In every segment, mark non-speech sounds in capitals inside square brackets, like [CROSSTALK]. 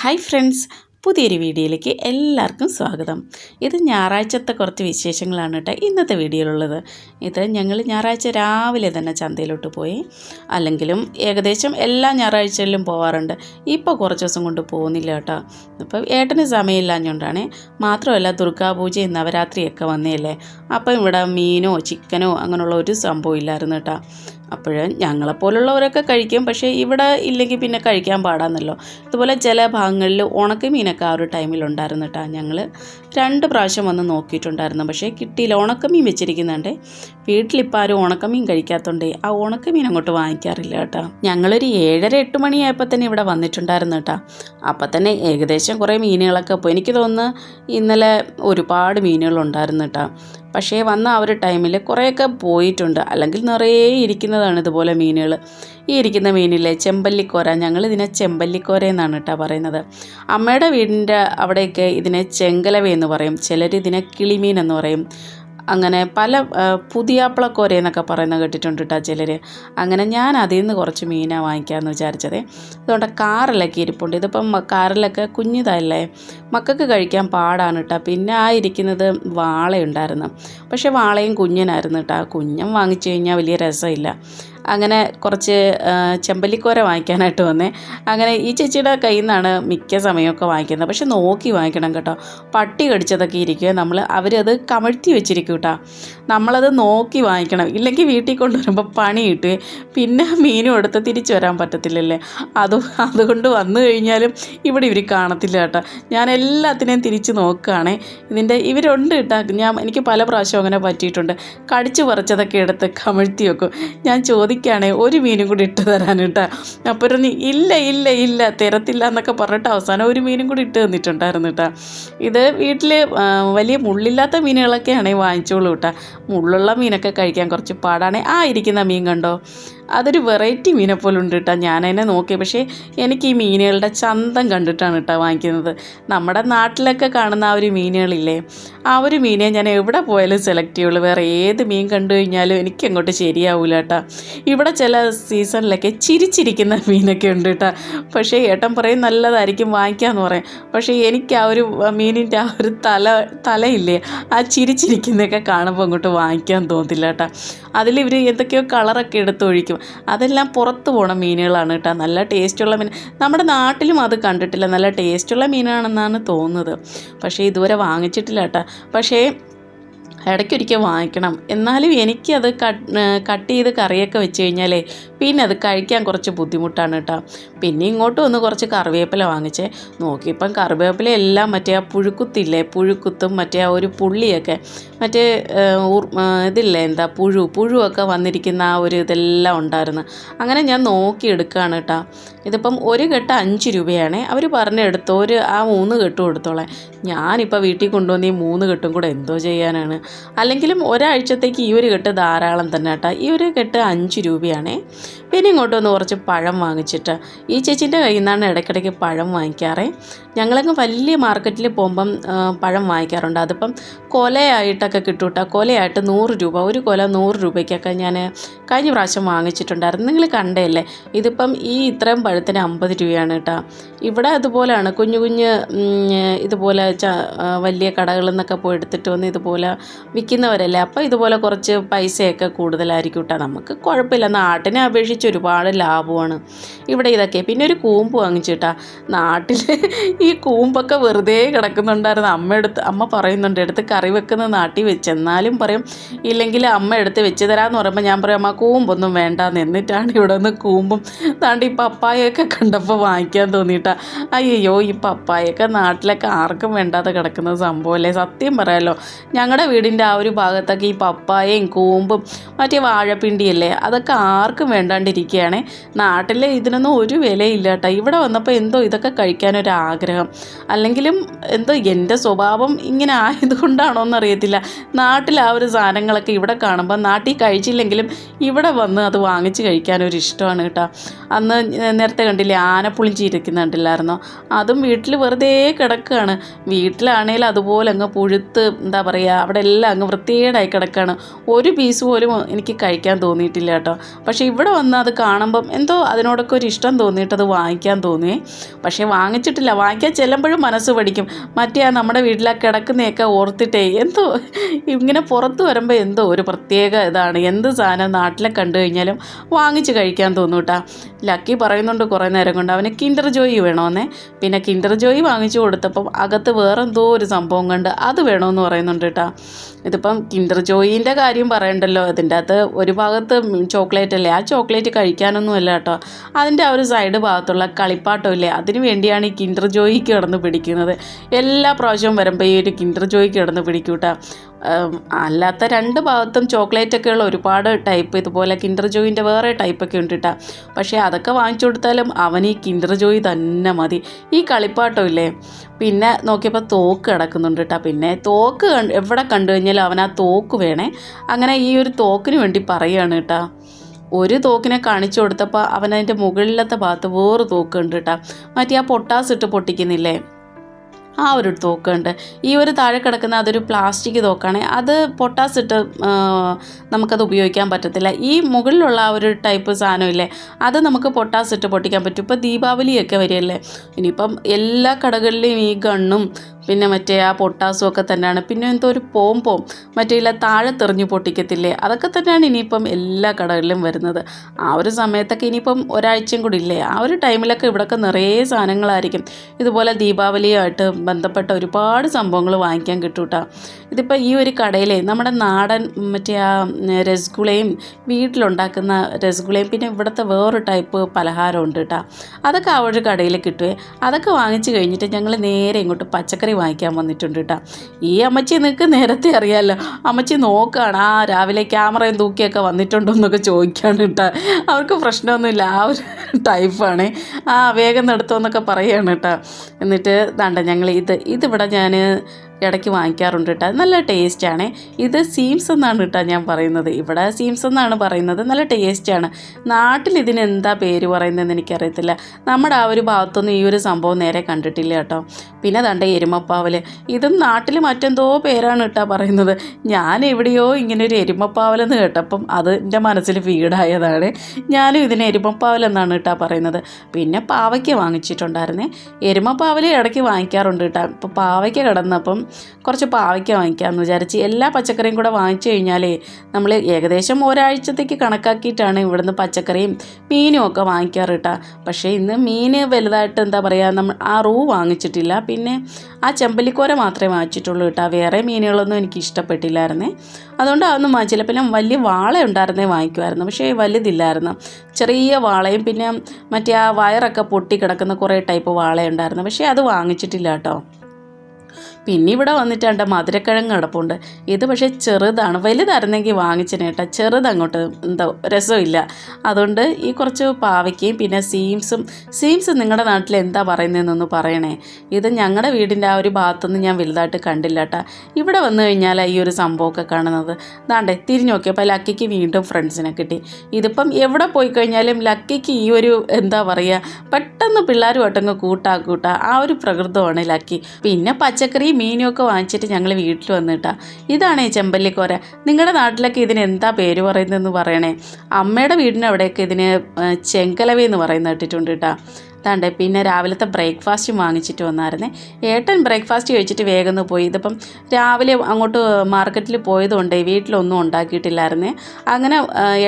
Hi friends പുതിയൊരു വീഡിയോയിലേക്ക് എല്ലാവർക്കും സ്വാഗതം. ഇത് ഞായറാഴ്ചത്തെ കുറച്ച് വിശേഷങ്ങളാണ് കേട്ടോ ഇന്നത്തെ വീഡിയോയിലുള്ളത്. ഇത് ഞങ്ങൾ ഞായറാഴ്ച രാവിലെ തന്നെ ചന്തയിലോട്ട് പോയി. അല്ലെങ്കിലും ഏകദേശം എല്ലാ ഞായറാഴ്ചകളിലും പോവാറുണ്ട്. ഇപ്പോൾ കുറച്ച് ദിവസം കൊണ്ട് പോകുന്നില്ല കേട്ടോ. ഇപ്പം ഏട്ടന് സമയമില്ലാഞ്ഞുകൊണ്ടാണ്. മാത്രമല്ല ദുർഗാപൂജയും നവരാത്രിയൊക്കെ വന്നേല്ലേ അപ്പം ഇവിടെ മീനോ ചിക്കനോ അങ്ങനെയുള്ള ഒരു സംഭവം ഇല്ലായിരുന്നു കേട്ടോ. അപ്പോൾ ഞങ്ങളെപ്പോലുള്ളവരൊക്കെ കഴിക്കും. പക്ഷേ ഇവിടെ ഇല്ലെങ്കിൽ പിന്നെ കഴിക്കാൻ പാടാന്നല്ലോ. ഇതുപോലെ ചില ഭാഗങ്ങളിൽ ഉണക്കമീനൊക്കെ ആ ഒരു ടൈമിൽ ഉണ്ടായിരുന്നു കേട്ടോ ഞങ്ങൾ രണ്ട് പ്രാവശ്യം വന്ന് നോക്കിയിട്ടുണ്ടായിരുന്നു. പക്ഷേ കിട്ടിയില്ല. ഉണക്കമീൻ വെച്ചിരിക്കുന്നുണ്ട്. വീട്ടിലിപ്പോൾ ആരും ഉണക്കമീൻ കഴിക്കാത്തതുകൊണ്ട് ആ ഉണക്കമീൻ അങ്ങോട്ട് വാങ്ങിക്കാറില്ല കേട്ടോ ഞങ്ങളൊരു ഏഴര എട്ട് മണിയായപ്പോൾ തന്നെ ഇവിടെ വന്നിട്ടുണ്ടായിരുന്നു കേട്ടോ അപ്പം തന്നെ ഏകദേശം കുറേ മീനുകളൊക്കെ അപ്പോൾ എനിക്ക് തോന്നുന്നു ഇന്നലെ ഒരുപാട് മീനുകൾ ഉണ്ടായിരുന്നു കേട്ടോ പക്ഷേ വന്ന ആ ഒരു ടൈമിൽ കുറേയൊക്കെ പോയിട്ടുണ്ട്. അല്ലെങ്കിൽ നിറയെ ഇരിക്കുന്നതാണ് ഇതുപോലെ മീനുകൾ ഈ ഇരിക്കുന്ന മീനില്ലേ ചെമ്പല്ലിക്കോര. ഞങ്ങൾ ഇതിനെ ചെമ്പല്ലിക്കോര എന്നാണ് കേട്ടോ പറയുന്നത്. അമ്മയുടെ വീടിന്റെ അവിടെയൊക്കെ ഇതിനെ ചെങ്കലവ എന്ന് പറയും. ചിലർ ഇതിനെ കിളിമീൻ എന്ന് പറയും. അങ്ങനെ പല പുതിയാപ്പിളക്കോര എന്നൊക്കെ പറയുന്ന കേട്ടിട്ടുണ്ട് കേട്ടോ ചിലർ അങ്ങനെ ഞാൻ അതിൽ നിന്ന് കുറച്ച് മീനാണ് വാങ്ങിക്കാമെന്ന് വിചാരിച്ചത്. അതുകൊണ്ട് കാറിലൊക്കെ ഇരിപ്പുണ്ട്. ഇതിപ്പം കാറിലൊക്കെ കുഞ്ഞിതല്ലേ. മക്കൾക്ക് കഴിക്കാൻ പാടാണ് കേട്ടോ പിന്നെ ആ ഇരിക്കുന്നത് വാളയുണ്ടായിരുന്നു. പക്ഷേ വാളയും കുഞ്ഞനായിരുന്നു കേട്ടോ കുഞ്ഞൻ വാങ്ങിച്ചു കഴിഞ്ഞാൽ വലിയ രസമില്ല. അങ്ങനെ കുറച്ച് ചെമ്പല്ലിക്കോര വാങ്ങിക്കാനായിട്ട് വന്നേ. അങ്ങനെ ഈ ചേച്ചിയുടെ കയ്യിൽ നിന്നാണ് മിക്ക സമയമൊക്കെ വാങ്ങിക്കുന്നത്. പക്ഷെ നോക്കി വാങ്ങിക്കണം കേട്ടോ. പട്ടി കടിച്ചതൊക്കെ ഇരിക്കുക നമ്മൾ അവരത് കമഴ്ത്തി വെച്ചിരിക്കും കേട്ടോ. നമ്മളത് നോക്കി വാങ്ങിക്കണം. ഇല്ലെങ്കിൽ വീട്ടിൽ കൊണ്ടുവരുമ്പോൾ പണി കിട്ടുക പിന്നെ മീനും എടുത്ത് തിരിച്ചു വരാൻ പറ്റത്തില്ലല്ലേ? അത് അതുകൊണ്ട് വന്നു കഴിഞ്ഞാലും ഇവിടെ ഇവർ കാണത്തില്ല കേട്ടോ. ഞാൻ എല്ലാത്തിനെയും തിരിച്ച് നോക്കുകയാണേ. ഇതിന്റെ ഇവരുണ്ട് കേട്ടോ. ഞാൻ എനിക്ക് പല പ്രാവശ്യം അങ്ങനെ പറ്റിയിട്ടുണ്ട്. കടിച്ചു പറിച്ചതൊക്കെ എടുത്ത് കമഴ്ത്തി വെക്കും. ഞാൻ ചോദിക്കുകയാണേ ഒരു മീനും കൂടി ഇട്ട് തരാൻ കേട്ടോ. അപ്പോൾ ഒരു ഇല്ല ഇല്ല ഇല്ല തരത്തില്ല എന്നൊക്കെ പറഞ്ഞിട്ട് അവസാനം ഒരു മീനും കൂടി ഇട്ട് തന്നിട്ടുണ്ടായിരുന്നു കേട്ടോ. ഇത് വീട്ടിൽ വലിയ മുള്ളില്ലാത്ത മീനുകളൊക്കെയാണെങ്കിൽ വാങ്ങിച്ചോളൂ കേട്ടോ. മുള്ളുള്ള മീനൊക്കെ കഴിക്കാൻ കുറച്ച് പാടാണ്. ആ ഇരിക്കുന്ന മീൻ കണ്ടോ? അതൊരു വെറൈറ്റി മീനെ പോലെ ഉണ്ട് കേട്ടോ. ഞാനതിനെ നോക്കി. പക്ഷേ എനിക്ക് ഈ മീനുകളുടെ ചന്തം കണ്ടിട്ടാണ് കേട്ടോ വാങ്ങിക്കുന്നത്. നമ്മുടെ നാട്ടിലൊക്കെ കാണുന്ന ആ ഒരു മീനുകളില്ലേ? ആ ഒരു മീനെ ഞാൻ എവിടെ പോയാലും സെലക്ട് ചെയ്യുള്ളൂ. വേറെ ഏത് മീൻ കണ്ടു കഴിഞ്ഞാലും എനിക്ക് അങ്ങോട്ട് ശരിയാവില്ല കേട്ടോ. ഇവിടെ ചില സീസണിലൊക്കെ ചിരിച്ചിരിക്കുന്ന മീനൊക്കെ ഉണ്ട് കേട്ടോ. പക്ഷേ ഏട്ടൻ പറയും നല്ലതായിരിക്കും വാങ്ങിക്കാമെന്ന് പറയും. പക്ഷേ എനിക്ക് ആ ഒരു മീനിന്റെ ആ ഒരു തല തലയില്ലേ ആ ചിരിച്ചിരിക്കുന്നതൊക്കെ കാണുമ്പോൾ അങ്ങോട്ട് വാങ്ങിക്കാൻ തോന്നില്ല കേട്ടോ. അതിലിവർ എന്തൊക്കെയോ കളറൊക്കെ എടുത്ത് ഒഴിക്കും. അതെല്ലാം പുറത്ത് പോണ മീനുകളാണ് കേട്ടോ. നല്ല ടേസ്റ്റുള്ള മീൻ. നമ്മുടെ നാട്ടിലും അത് കണ്ടിട്ടില്ല. നല്ല ടേസ്റ്റുള്ള മീനാണെന്നാണ് തോന്നുന്നത്. പക്ഷേ ഇതുവരെ വാങ്ങിച്ചിട്ടില്ല കേട്ടോ. പക്ഷേ ഇടയ്ക്കൊരിക്കൽ വാങ്ങിക്കണം. എന്നാലും എനിക്കത് കട്ട് കട്ട് ചെയ്ത് കറിയൊക്കെ വെച്ച് കഴിഞ്ഞാലേ പിന്നെ അത് കഴിക്കാൻ കുറച്ച് ബുദ്ധിമുട്ടാണ് കേട്ടോ പിന്നെ ഇങ്ങോട്ട് വന്ന് കുറച്ച് കറിവേപ്പില വാങ്ങിച്ചേ. നോക്കിയപ്പം കറിവേപ്പില എല്ലാം മറ്റേ ആ പുഴുക്കുത്തില്ലേ? പുഴുക്കുത്തും മറ്റേ ആ ഒരു പുള്ളിയൊക്കെ. മറ്റേ ഇതില്ലേ എന്താ പുഴു പുഴുവൊക്കെ വന്നിരിക്കുന്ന ആ ഒരു ഇതെല്ലാം ഉണ്ടായിരുന്നു. അങ്ങനെ ഞാൻ നോക്കി എടുക്കുകയാണ് കേട്ടോ ഇതിപ്പം ഒരു കെട്ട് അഞ്ച് രൂപയാണ്. അവർ പറഞ്ഞെടുത്തോ ഒരു ആ മൂന്ന് കെട്ടും എടുത്തോളാം ഞാനിപ്പോൾ വീട്ടിൽ കൊണ്ടുവന്ന് ഈ മൂന്ന് കെട്ടും കൂടെ എന്തോ ചെയ്യാനാണ്. അല്ലെങ്കിലും ഒരാഴ്ചത്തേക്ക് ഈ ഒരു കെട്ട് ധാരാളം തന്നെ കേട്ടോ. ഈ ഒരു കെട്ട് അഞ്ച് രൂപയാണേ. പിന്നെ ഇങ്ങോട്ട് വന്ന് കുറച്ച് പഴം വാങ്ങിച്ചിട്ട്. ഈ ചേച്ചീന്റെ കയ്യിൽ നിന്നാണ് ഇടയ്ക്കിടയ്ക്ക് പഴം വാങ്ങിക്കാറേ. ഞങ്ങളങ്ങ് വലിയ മാർക്കറ്റിൽ പോകുമ്പം പഴം വാങ്ങിക്കാറുണ്ട്. അതിപ്പം കൊലയായിട്ടൊക്കെ കിട്ടും കൊലയായിട്ട് നൂറ് രൂപ ഒരു കൊല നൂറ് രൂപയ്ക്കൊക്കെ ഞാൻ കഴിഞ്ഞ പ്രാവശ്യം വാങ്ങിച്ചിട്ടുണ്ടായിരുന്നു. നിങ്ങൾ കണ്ടേയല്ലേ ഇതിപ്പം ഈ ഇത്രയും പഴത്തിന് അമ്പത് രൂപയാണ് കേട്ടോ. ഇവിടെ അതുപോലെയാണ് കുഞ്ഞു കുഞ്ഞ് ഇതുപോലെ വലിയ കടകളിൽ നിന്നൊക്കെ പോയി എടുത്തിട്ട് വന്ന് ഇതുപോലെ വിൽക്കുന്നവരല്ലേ? അപ്പോൾ ഇതുപോലെ കുറച്ച് പൈസയൊക്കെ കൂടുതലായിരിക്കും കേട്ടോ നമുക്ക്. കുഴപ്പമില്ല. നാട്ടിനെ അപേക്ഷിച്ച് ഒരുപാട് ലാഭമാണ്. ഇവിടെ ഇതൊക്കെ. പിന്നെ ഒരു കൂമ്പ് വാങ്ങിച്ചിട്ടാ നാട്ടിൽ ഈ കൂമ്പൊക്കെ വെറുതെ കിടക്കുന്നുണ്ടായിരുന്നു. അമ്മ എടുത്ത് അമ്മ പറയുന്നുണ്ട് എടുത്ത് കറി വെക്കുന്ന നാട്ടിൽ വെച്ച്. എന്നാലും പറയും ഇല്ലെങ്കിൽ അമ്മ എടുത്ത് വെച്ച് തരാമെന്ന് പറയുമ്പോൾ ഞാൻ പറയും അമ്മ കൂമ്പൊന്നും വേണ്ട എന്നിട്ടാണ് ഇവിടെ നിന്ന് കൂമ്പും താണ്ട് ഈ പപ്പായൊക്കെ കണ്ടപ്പോൾ വാങ്ങിക്കാൻ തോന്നിയിട്ടാ. അയ്യോ ഈ പപ്പായൊക്കെ നാട്ടിലൊക്കെ ആർക്കും വേണ്ടാതെ കിടക്കുന്ന സംഭവമല്ലേ? സത്യം പറയാമല്ലോ ഞങ്ങളുടെ വീടിന്റെ ആ ഒരു ഭാഗത്തൊക്കെ ഈ പപ്പായയും കൂമ്പും മറ്റേ വാഴപ്പിണ്ടിയല്ലേ? അതൊക്കെ ആർക്കും വേണ്ടാണ്ടിരിക്കുകയാണ്. നാട്ടിൽ ഇതിനൊന്നും ഒരു വിലയില്ല കേട്ടോ. ഇവിടെ വന്നപ്പോൾ എന്തോ ഇതൊക്കെ കഴിക്കാനൊരു ആഗ്രഹം അല്ലെങ്കിലും എന്തോ എന്റെ സ്വഭാവം ഇങ്ങനെ ആയതുകൊണ്ടാണോ എന്നറിയത്തില്ല നാട്ടിൽ ആ ഒരു സാധനങ്ങളൊക്കെ ഇവിടെ കാണുമ്പോൾ നാട്ടിൽ കഴിച്ചില്ലെങ്കിലും ഇവിടെ വന്ന് അത് വാങ്ങിച്ച് കഴിക്കാനൊരു ഇഷ്ടമാണ് കേട്ടോ. അന്ന് നേരത്തെ കണ്ടില്ലേ ആനപ്പുളിഞ്ചി ഇരിക്കുന്നുണ്ടില്ലായിരുന്നോ അതും വീട്ടിൽ വെറുതെ കിടക്കുകയാണ്. വീട്ടിലാണെങ്കിൽ അതുപോലെ അങ്ങ് പുഴുത്ത് എന്താ പറയുക അവിടെ എല്ലാം അങ്ങ് വൃത്തികേടായി കിടക്കുകയാണ് ഒരു പീസ് പോലും എനിക്ക് കഴിക്കാൻ തോന്നിയിട്ടില്ല കേട്ടോ. പക്ഷേ ഇവിടെ വന്ന് അത് കാണുമ്പം എന്തോ അതിനോടൊക്കെ ഒരു ഇഷ്ടം തോന്നിയിട്ട് അത് വാങ്ങിക്കാൻ തോന്നിയേ. പക്ഷേ വാങ്ങിച്ചിട്ടില്ല. വാങ്ങിക്കാൻ ചെല്ലുമ്പോഴും മനസ്സ് പഠിക്കും. മറ്റേ ആ നമ്മുടെ വീട്ടിലെ കിടക്കുന്നതൊക്കെ ഓർത്തിട്ടേ എന്തോ ഇങ്ങനെ പുറത്ത് വരുമ്പോൾ എന്തോ ഒരു പ്രത്യേക ഇതാണ്. എന്ത് സാധനം നാട്ടിലെ കണ്ടു കഴിഞ്ഞാലും വാങ്ങിച്ച് കഴിക്കാൻ തോന്നും കേട്ടോ. ലക്കി പറയുന്നുണ്ട് കുറേ നേരം കൊണ്ട് അവന് കിൻഡർ ജോയി വേണമെന്നേ പിന്നെ കിൻഡർ ജോയി വാങ്ങിച്ചു കൊടുത്തപ്പം അകത്ത് വേറെന്തോ ഒരു സംഭവം കണ്ട് അത് വേണമെന്ന് പറയുന്നുണ്ട് കേട്ടോ. ഇതിപ്പം കിൻഡർ ജോയിന്റെ കാര്യം പറയണ്ടല്ലോ. അതിന്റെ അകത്ത് ഒരു ഭാഗത്ത് ചോക്ലേറ്റ് അല്ലേ? ആ ചോക്ലേറ്റ് കഴിക്കാനൊന്നും അല്ല കേട്ടോ. അതിന്റെ ആ ഒരു സൈഡ് ഭാഗത്തുള്ള കളിപ്പാട്ടം ഇല്ലേ? അതിന് വേണ്ടിയാണ് ഈ കിൻഡർ ജോയിക്ക് കിടന്ന് പിടിക്കുന്നത്. എല്ലാ പ്രാവശ്യവും വരുമ്പോൾ ഈ ഒരു കിൻഡർ ജോയിക്ക് കിടന്ന് പിടിക്കൂട്ടാ. അല്ലാത്ത രണ്ട് ഭാഗത്തും ചോക്ലേറ്റ് ഒക്കെ ഉള്ള ഒരുപാട് ടൈപ്പ് ഇതുപോലെ കിൻഡർ ജോയിന്റെ വേറെ ടൈപ്പൊക്കെ ഉണ്ട് കേട്ടോ പക്ഷേ അതൊക്കെ വാങ്ങിച്ചു കൊടുത്താലും അവൻ ഈ കിൻഡർ ജോയി തന്നെ മതി. ഈ കളിപ്പാട്ടം ഇല്ലേ? പിന്നെ നോക്കിയപ്പോൾ തോക്ക് കിടക്കുന്നുണ്ട് കേട്ടോ പിന്നെ തോക്ക് എവിടെ കണ്ടു കഴിഞ്ഞാലും അവൻ ആ തോക്ക് വേണേ. അങ്ങനെ ഈ ഒരു തോക്കിന് വേണ്ടി പറയുകയാണ് കേട്ടോ ഒരു തോക്കിനെ കാണിച്ചു കൊടുത്തപ്പോൾ അവൻ അതിന്റെ മുകളിലത്തെ ഭാഗത്ത് വേറെ തോക്കുണ്ട് കേട്ടോ മറ്റേ ആ പൊട്ടാസ് ഇട്ട് പൊട്ടിക്കുന്നില്ലേ? ആ ഒരു തോക്കുണ്ട്. ഈ ഒരു താഴെ കിടക്കുന്ന അതൊരു പ്ലാസ്റ്റിക് തോക്കാണ്. അത് പൊട്ടാസ് ഇട്ട് നമുക്കത് ഉപയോഗിക്കാൻ പറ്റത്തില്ല. ഈ മുകളിലുള്ള ആ ഒരു ടൈപ്പ് സാധനമില്ലേ അത് നമുക്ക് പൊട്ടാസ് ഇട്ട് പൊട്ടിക്കാൻ പറ്റും. ഇപ്പോൾ ദീപാവലിയൊക്കെ വരികയല്ലേ? ഇനിയിപ്പം എല്ലാ കടകളിലും ഈ ഗണ്ണും പിന്നെ മറ്റേ ആ പൊട്ടാസും ഒക്കെ തന്നെയാണ്. പിന്നെ എന്തോ ഒരു പോം മറ്റേ ഇല്ല താഴെ തെറിഞ്ഞു പൊട്ടിക്കത്തില്ലേ? അതൊക്കെ തന്നെയാണ് ഇനിയിപ്പം എല്ലാ കടകളിലും വരുന്നത്. ആ ഒരു സമയത്തൊക്കെ ഇനിയിപ്പം ഒരാഴ്ചയും കൂടി ഇല്ലേ? ആ ഒരു ടൈമിലൊക്കെ ഇവിടെയൊക്കെ നിറയെ സാധനങ്ങളായിരിക്കും. ഇതുപോലെ ദീപാവലിയായിട്ട് ബന്ധപ്പെട്ട ഒരുപാട് സംഭവങ്ങൾ വാങ്ങിക്കാൻ കിട്ടും കേട്ടോ ഇതിപ്പോൾ ഈ ഒരു കടയിലെ നമ്മുടെ നാടൻ മറ്റേ ആ രസഗുളയും വീട്ടിലുണ്ടാക്കുന്ന രസഗുളയും പിന്നെ ഇവിടുത്തെ വേറൊരു ടൈപ്പ് പലഹാരം ഉണ്ട് കേട്ടോ അതൊക്കെ ആ ഒരു കടയിൽ കിട്ടുവേ. അതൊക്കെ വാങ്ങിച്ചു കഴിഞ്ഞിട്ട് ഞങ്ങൾ നേരെ ഇങ്ങോട്ട് പച്ചക്കറി വാങ്ങിക്കാൻ വന്നിട്ടുണ്ട് കേട്ടോ ഈ അമ്മച്ചി നിനക്ക് നേരത്തെ അറിയാമല്ലോ അമ്മച്ചി നോക്കുകയാണ് ആ രാവിലെ ക്യാമറയും തൂക്കിയൊക്കെ വന്നിട്ടുണ്ടോ എന്നൊക്കെ ചോദിക്കുകയാണ് കേട്ടോ അവർക്ക് പ്രശ്നമൊന്നുമില്ല ആ ഒരു ടൈപ്പാണ്. ആ വേഗം നടത്തുമെന്നൊക്കെ പറയുകയാണ് കേട്ടോ എന്നിട്ട് ദാണ്ട ഞങ്ങൾ ഇത് ഇതിവിടെ ഞാൻ ഇടയ്ക്ക് വാങ്ങിക്കാറുണ്ട് കേട്ടോ നല്ല ടേസ്റ്റാണ് ഇത് സീംസ് എന്നാണ് കേട്ടോ ഞാൻ പറയുന്നത്. ഇവിടെ സീംസ് എന്നാണ് പറയുന്നത്. നല്ല ടേസ്റ്റാണ് നാട്ടിൽ ഇതിന് എന്താ പേര് പറയുന്നതെന്ന് എനിക്കറിയത്തില്ല. നമ്മുടെ ആ ഒരു ഭാഗത്തൊന്നും ഈ ഒരു സംഭവം നേരെ കണ്ടിട്ടില്ല കേട്ടോ പിന്നെ തണ്ട എരുമപ്പാവൽ ഇതും നാട്ടിൽ മറ്റെന്തോ പേരാണ് കേട്ടോ പറയുന്നത്. ഞാൻ എവിടെയോ ഇങ്ങനെ ഒരു എരുമപ്പാവലെന്ന് കേട്ടപ്പം അത് എന്റെ മനസ്സിൽ വീടായതാണ് ഞാനും ഇതിന് എരുമപ്പാവൽ എന്നാണ് കേട്ടോ പറയുന്നത്. പിന്നെ പാവയ്ക്ക് വാങ്ങിച്ചിട്ടുണ്ടായിരുന്നേ. എരുമപ്പാവൽ ഇടയ്ക്ക് വാങ്ങിക്കാറുണ്ട് കേട്ടോ ഇപ്പോൾ പാവയ്ക്ക് കിടന്നപ്പം കുറച്ച് പാവയ്ക്ക വാങ്ങിക്കാമെന്ന് വിചാരിച്ച് എല്ലാ പച്ചക്കറിയും കൂടെ വാങ്ങിച്ചു കഴിഞ്ഞാലേ നമ്മൾ ഏകദേശം ഒരാഴ്ചത്തേക്ക് കണക്കാക്കിയിട്ടാണ് ഇവിടുന്ന് പച്ചക്കറിയും മീനും ഒക്കെ വാങ്ങിക്കാറ് കേട്ടോ പക്ഷേ ഇന്ന് മീൻ വലുതായിട്ട് എന്താ പറയുക നമ്മൾ ആ റൂ വാങ്ങിച്ചിട്ടില്ല. പിന്നെ ആ ചെമ്പല്ലിക്കോര മാത്രമേ വാങ്ങിച്ചിട്ടുള്ളൂ കേട്ടോ വേറെ മീനുകളൊന്നും എനിക്ക് ഇഷ്ടപ്പെട്ടില്ലായിരുന്നേ. അതുകൊണ്ട് അതൊന്നും വാങ്ങിച്ചില്ല. പിന്നെ വലിയ വാള ഉണ്ടായിരുന്നേ വാങ്ങിക്കുമായിരുന്നു. പക്ഷേ വലുതില്ലായിരുന്നു. ചെറിയ വാളയും പിന്നെ മറ്റേ ആ വയറൊക്കെ പൊട്ടി കിടക്കുന്ന കുറേ ടൈപ്പ് വാളയുണ്ടായിരുന്നു. പക്ഷേ അത് വാങ്ങിച്ചിട്ടില്ല കേട്ടോ പിന്നെ ഇവിടെ വന്നിട്ടുണ്ട് മധുരക്കിഴങ്ങ് കിടപ്പുണ്ട്. ഇത് പക്ഷേ ചെറുതാണ്. വലുതായിരുന്നെങ്കിൽ വാങ്ങിച്ചേനെ കേട്ടോ. ചെറുതങ്ങോട്ട് എന്താ രസമില്ല. അതുകൊണ്ട് ഈ കുറച്ച് പാവയ്ക്കയും പിന്നെ സീംസും സീംസ് നിങ്ങളുടെ നാട്ടിൽ എന്താ പറയുന്നതെന്നൊന്ന് പറയണേ. ഇത് ഞങ്ങളുടെ വീടിന്റെ ആ ഒരു ഭാഗത്തൊന്നും ഞാൻ വലുതായിട്ട് കണ്ടില്ല കേട്ടോ. ഇവിടെ വന്നു കഴിഞ്ഞാൽ ഈ ഒരു സംഭവമൊക്കെ കാണുന്നത്. ദാണ്ടേ തിരിഞ്ഞു നോക്കിയപ്പോൾ ലക്കിക്ക് വീണ്ടും ഫ്രണ്ട്സിനെ കിട്ടി. ഇതിപ്പം എവിടെ പോയി കഴിഞ്ഞാലും ലക്കിക്ക് ഈ ഒരു എന്താ പറയുക പെട്ടെന്ന് പിള്ളേരുമായിട്ടങ്ങ് കൂട്ടാ കൂട്ടാ ആ ഒരു പ്രകൃതമാണ് ലക്കി. പിന്നെ പച്ചക്കറി മീനും ഒക്കെ വാങ്ങിച്ചിട്ട് ഞങ്ങൾ വീട്ടിൽ വന്നിട്ടാ. ഇതാണ് ഈ ചെമ്പല്ലിക്കോര. നിങ്ങളുടെ നാട്ടിലൊക്കെ ഇതിന് എന്താ പേര് പറയുന്നതെന്ന് പറയണേ? അമ്മയുടെ വീടിന് അവിടെയൊക്കെ ഇതിന് ചെങ്കലവ എന്ന് പറയുന്ന കേട്ടിട്ടുണ്ട് കേട്ടോ. താണ്ടെ പിന്നെ രാവിലത്തെ ബ്രേക്ക്ഫാസ്റ്റ് വാങ്ങിച്ചിട്ട് വന്നായിരുന്നേ. ഏട്ടൻ ബ്രേക്ക്ഫാസ്റ്റ് കഴിച്ചിട്ട് വേഗം പോയി. ഇതിപ്പം രാവിലെ അങ്ങോട്ട് മാർക്കറ്റിൽ പോയതുകൊണ്ട് വീട്ടിലൊന്നും ഉണ്ടാക്കിയിട്ടില്ലായിരുന്നേ. അങ്ങനെ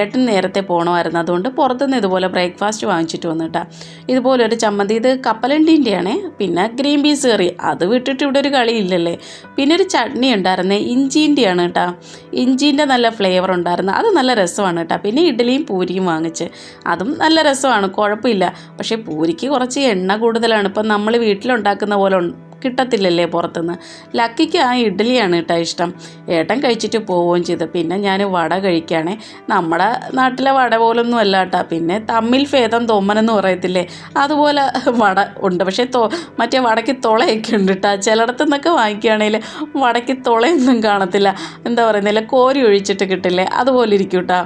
ഏട്ടൻ നേരത്തെ പോകണമായിരുന്നു അതുകൊണ്ട് പുറത്തുനിന്ന് ഇതുപോലെ ബ്രേക്ക്ഫാസ്റ്റ് വാങ്ങിച്ചിട്ട് വന്നിട്ടാ. ഇതുപോലെ ഒരു ചമ്മന്തി. ഇത് കപ്പലണ്ടിന്റെയാണേ. പിന്നെ ഗ്രീൻ പീസ് കറി. അത് വിട്ടിട്ട് ഇവിടെ ഒരു കളിയില്ലല്ലേ. പിന്നെ ഒരു ചട്നി ഉണ്ടായിരുന്നേ. ഇഞ്ചീന്റെയാണ് കേട്ടോ ഇഞ്ചീന്റെ നല്ല ഫ്ലേവർ ഉണ്ടായിരുന്നു. അത് നല്ല രസമാണ് കേട്ടോ പിന്നെ ഇഡ്ഡലിയും പൂരിയും വാങ്ങിച്ച്. അതും നല്ല രസമാണ്. കുഴപ്പമില്ല. പക്ഷേ പൂരിക്ക് കുറച്ച് എണ്ണ കൂടുതലാണ്. ഇപ്പം നമ്മൾ വീട്ടിലുണ്ടാക്കുന്ന പോലെ കിട്ടത്തില്ലല്ലേ പുറത്തുനിന്ന്. ലക്കിക്ക് ആ ഇഡ്ഡലിയാണ് കേട്ടോ ഇഷ്ടം. ഏട്ടൻ കഴിച്ചിട്ട് പോവുകയും ചെയ്തു. പിന്നെ ഞാൻ വട കഴിക്കുകയാണേ. നമ്മുടെ നാട്ടിലെ വട പോലൊന്നും അല്ല കേട്ടോ. പിന്നെ തമ്മിൽ ഭേദം തൊമ്മനെന്ന് പറയത്തില്ലേ? അതുപോലെ വട ഉണ്ട്. പക്ഷേ തോ മറ്റേ വടയ്ക്ക് തുളയൊക്കെ ഉണ്ട് കേട്ടോ. ചിലയിടത്തു നിന്നൊക്കെ വാങ്ങിക്കുകയാണെങ്കിൽ വടയ്ക്ക് തുളയൊന്നും കാണത്തില്ല. എന്താ പറയുന്നില്ല കോരി ഒഴിച്ചിട്ട് കിട്ടില്ലേ? അതുപോലെ ഇരിക്കും കേട്ടോ.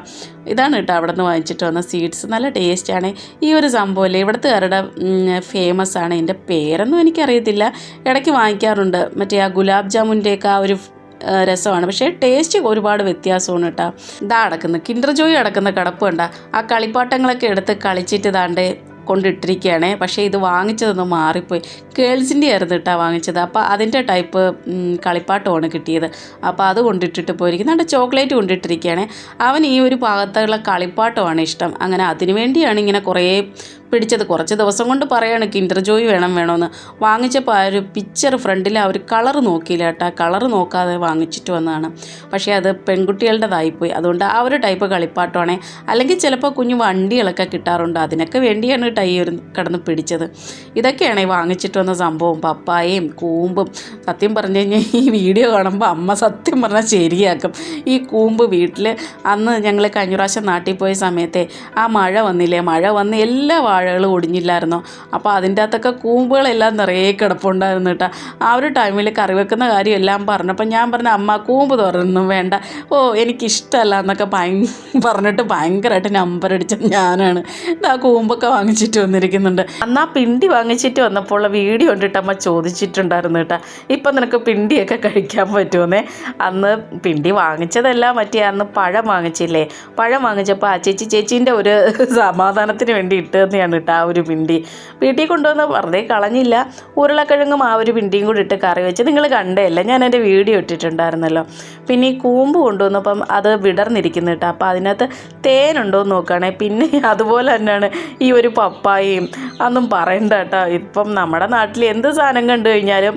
ഇതാണ് കേട്ടോ അവിടെ നിന്ന് വാങ്ങിച്ചിട്ട് വന്ന സീഡ്സ് നല്ല ടേസ്റ്റാണ് ഈ ഒരു സംഭവമല്ലേ ഇവിടുത്തുകാരുടെ ഫേമസ് ആണ്. ഇതിന്റെ പേരൊന്നും എനിക്കറിയത്തില്ല. ഇടയ്ക്ക് വാങ്ങിക്കാറുണ്ട്. മറ്റേ ആ ഗുലാബ് ജാമുന്റെയൊക്കെ ആ ഒരു രസമാണ്. പക്ഷേ ടേസ്റ്റ് ഒരുപാട് വ്യത്യാസമാണ് കേട്ടോ ഇതാ അടക്കുന്നത് കിൻഡർ ജോയ് അടക്കുന്ന കിടപ്പ് ആ കളിപ്പാട്ടങ്ങളൊക്കെ എടുത്ത് കളിച്ചിട്ട് ഇതാണ്ട് കൊണ്ടിട്ടിരിക്കുകയാണ്. പക്ഷേ ഇത് വാങ്ങിച്ചതൊന്ന് മാറിപ്പോയി. ഗേൾസിന്റെ ആയിരുന്നു കേട്ടോ വാങ്ങിച്ചത്. അപ്പോൾ അതിന്റെ ടൈപ്പ് കളിപ്പാട്ടമാണ് കിട്ടിയത്. അപ്പോൾ അത് കൊണ്ടിട്ടിട്ട് പോയിരിക്കും നല്ല ചോക്ലേറ്റ് കൊണ്ടിട്ടിരിക്കുകയാണ്. അവൻ ഈ ഒരു ഭാഗത്തുള്ള കളിപ്പാട്ടമാണ് ഇഷ്ടം. അങ്ങനെ അതിനു വേണ്ടിയാണ് ഇങ്ങനെ കുറേ പിടിച്ചത്. കുറച്ച് ദിവസം കൊണ്ട് പറയാണ് കിൻഡർ ജോയ് വേണം വേണമെന്ന് വാങ്ങിച്ചപ്പോൾ ആ ഒരു പിക്ചർ ഫ്രണ്ടിൽ ആ ഒരു കളർ നോക്കിയില്ല കേട്ടോ. കളർ നോക്കാതെ വാങ്ങിച്ചിട്ട് വന്നതാണ്. പക്ഷേ അത് പെൺകുട്ടികളുടേതായിപ്പോയി. അതുകൊണ്ട് ആ ഒരു ടൈപ്പ് കളിപ്പാട്ടമാണേ അല്ലെങ്കിൽ ചിലപ്പോൾ കുഞ്ഞു വണ്ടികളൊക്കെ കിട്ടാറുണ്ട്. അതിനൊക്കെ വേണ്ടിയാണ് ഈ ഒരു കിടന്ന് പിടിച്ചത്. ഇതൊക്കെയാണ് ഈ വാങ്ങിച്ചിട്ട് വന്ന സംഭവം. പപ്പായയും കൂമ്പും. സത്യം പറഞ്ഞു കഴിഞ്ഞാൽ ഈ വീഡിയോ കാണുമ്പോൾ അമ്മ സത്യം പറഞ്ഞാൽ ശരിയാക്കും. ഈ കൂമ്പ് വീട്ടിൽ അന്ന് ഞങ്ങൾ കഴിഞ്ഞ പ്രാവശ്യം നാട്ടിൽ പോയ സമയത്തെ ആ മഴ വന്നില്ലേ? മഴ വന്ന് എല്ലാ വാഴകളും ഒടിഞ്ഞില്ലായിരുന്നോ? അപ്പോൾ അതിന്റെ അകത്തൊക്കെ കൂമ്പുകളെല്ലാം നിറയെ കിടപ്പുണ്ടായിരുന്നു കേട്ടോ. ആ ഒരു ടൈമിൽ കറി വെക്കുന്ന കാര്യം എല്ലാം പറഞ്ഞപ്പോൾ ഞാൻ പറഞ്ഞ അമ്മ കൂമ്പ് തുറന്നും വേണ്ട. ഓ എനിക്കിഷ്ടമല്ല എന്നൊക്കെ ഭയ [LAUGHS] പറഞ്ഞിട്ട് ഭയങ്കരമായിട്ട് നമ്പർ അടിച്ചത് ഞാനാണ്. ആ കൂമ്പൊക്കെ വാങ്ങിച്ചിട്ട് വന്നിരിക്കുന്നുണ്ട്. അന്ന് പിണ്ടി വാങ്ങിച്ചിട്ട് വന്നപ്പോൾ ഉള്ള വീഡിയോ കണ്ടിട്ട് അമ്മ ചോദിച്ചിട്ടുണ്ടായിരുന്നു കേട്ടോ ഇപ്പം നിനക്ക് പിണ്ടിയൊക്കെ കഴിക്കാൻ പറ്റുമെന്നേ? അന്ന് പിണ്ടി വാങ്ങിച്ചതല്ല മറ്റേ അന്ന് പഴം വാങ്ങിച്ചില്ലേ? പഴം വാങ്ങിച്ചപ്പോൾ ആ ചേച്ചി ചേച്ചീന്റെ ഒരു [LAUGHS] സമാധാനത്തിന് വേണ്ടി ഇട്ടതെന്നെയാണ് കേട്ടോ ആ ഒരു പിണ്ടി വീട്ടിൽ കൊണ്ടുവന്ന് വെറുതെ കളഞ്ഞില്ല. ഉരുളക്കിഴങ്ങും ആ ഒരു പിണ്ടിയും കൂടി ഇട്ട് കറി വെച്ച് നിങ്ങൾ കണ്ടേയല്ല ഞാൻ എന്റെ വീഡിയോ ഇട്ടിട്ടുണ്ടായിരുന്നല്ലോ. പിന്നെ ഈ കൂമ്പ് കൊണ്ടുവന്നപ്പം അത് വിടർന്നിരിക്കുന്നു കേട്ടോ. അപ്പോൾ അതിനകത്ത് തേനുണ്ടോ എന്ന് നോക്കുകയാണെ പിന്നെ അതുപോലെ തന്നെയാണ് ഈ ഒരു പപ്പായയും. അതൊന്നും പറയണ്ട കേട്ടോ. ഇപ്പം നമ്മുടെ നാട്ടിൽ എന്ത് സാധനം കണ്ടു കഴിഞ്ഞാലും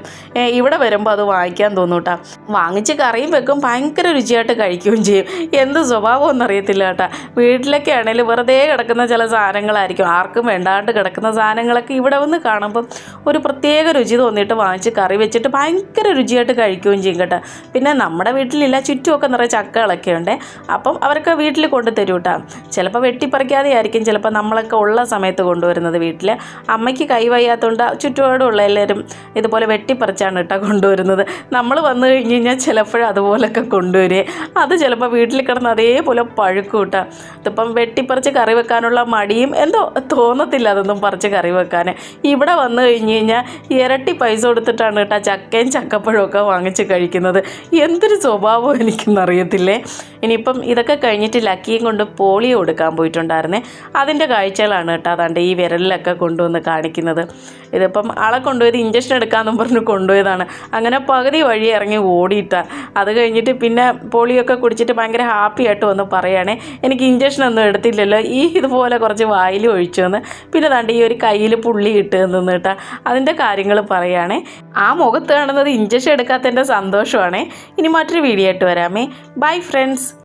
ഇവിടെ വരുമ്പോൾ അത് വാങ്ങിക്കാൻ തോന്നും കേട്ടോ. വാങ്ങിച്ച് കറിയും വെക്കും ഭയങ്കര രുചിയായിട്ട് കഴിക്കുകയും ചെയ്യും. എന്ത് സ്വഭാവമൊന്നും അറിയത്തില്ല കേട്ടോ. വീട്ടിലൊക്കെ ആണെങ്കിൽ വെറുതെ കിടക്കുന്ന ചില സാധനങ്ങളായിരിക്കും. ആർക്കും വേണ്ടാണ്ട് കിടക്കുന്ന സാധനങ്ങളൊക്കെ ഇവിടെ വന്ന് കാണുമ്പം ഒരു പ്രത്യേക രുചി തോന്നിയിട്ട് വാങ്ങിച്ച് കറി വെച്ചിട്ട് ഭയങ്കര രുചിയായിട്ട് കഴിക്കുകയും ചെയ്യും കേട്ടോ. പിന്നെ നമ്മുടെ വീട്ടിലില്ല ചുറ്റുമൊക്കെ നിറയെ ചക്കകളൊക്കെ ഉണ്ട്. അപ്പം അവരൊക്കെ വീട്ടിൽ കൊണ്ടു തരും കേട്ടോ. ചിലപ്പോൾ വെട്ടിപ്പറിക്കാതെ ആയിരിക്കും ചിലപ്പോൾ നമ്മളൊക്കെ ഉള്ള സമയത്ത് കൊണ്ടുവരുന്നത് വീട്ടിൽ അമ്മയ്ക്ക് കൈ ചുറ്റുപാടുള്ള എല്ലാവരും ഇതുപോലെ വെട്ടിപ്പറിച്ചാണ് കേട്ടോ കൊണ്ടുവരുന്നത്. നമ്മൾ വന്നു കഴിഞ്ഞ് കഴിഞ്ഞാൽ ചിലപ്പോഴും അതുപോലൊക്കെ കൊണ്ടുവരുക അത് ചിലപ്പോൾ വീട്ടിൽ കിടന്ന് അതേപോലെ പഴുക്കും കേട്ടോ. ഇതിപ്പം വെട്ടിപ്പറിച്ച് കറി വെക്കാനുള്ള മടിയും എന്തോ തോന്നത്തില്ല അതൊന്നും പറിച്ച് കറി വെക്കാൻ ഇവിടെ വന്നു കഴിഞ്ഞ് കഴിഞ്ഞാൽ ഇരട്ടി പൈസ കൊടുത്തിട്ടാണ് കേട്ടോ ചക്കയും ചക്കപ്പഴവും ഒക്കെ വാങ്ങിച്ച് കഴിക്കുന്നത്. എന്തൊരു സ്വഭാവം എനിക്കൊന്നറിയത്തില്ലേ? ഇനിയിപ്പം ഇതൊക്കെ കഴിഞ്ഞിട്ട് ലക്കിയും കൊണ്ട് പോളിയോ കൊടുക്കാൻ പോയിട്ടുണ്ടായിരുന്നേ. അതിന്റെ കാഴ്ചകളാണ് കേട്ടോ അതാണ്ട് ഈ വിരലിലൊക്കെ കൊണ്ടുവന്ന് കാണിക്കുന്നത്. ഇതിപ്പം ആളെ കൊണ്ടുപോയത് ഇഞ്ചക്ഷൻ എടുക്കാമെന്നും പറഞ്ഞ് കൊണ്ടുപോയതാണ്. അങ്ങനെ പകുതി വഴി ഇറങ്ങി ഓടിയിട്ടാ. അത് കഴിഞ്ഞിട്ട് പിന്നെ പോളിയോ ഒക്കെ കുടിച്ചിട്ട് ഭയങ്കര ഹാപ്പി ആയിട്ട് വന്ന് പറയുകയാണെ എനിക്ക് ഇഞ്ചക്ഷൻ ഒന്നും എടുത്തില്ലല്ലോ. ഈ ഇതുപോലെ കുറച്ച് വായിൽ ഒഴിച്ചു എന്ന് പിന്നെ ദാണ്ട് ഈ ഒരു കയ്യിൽ പുള്ളി ഇട്ട് നിന്ന് കേട്ടാ. അതിന്റെ കാര്യങ്ങൾ പറയുകയാണേ. ആ മുഖത്ത് കാണുന്നത് ഇഞ്ചക്ഷൻ എടുക്കാത്തതിന്റെ സന്തോഷമാണേ. ഇനി മറ്റൊരു വീഡിയോ ആയിട്ട് വരാമേ. Bye friends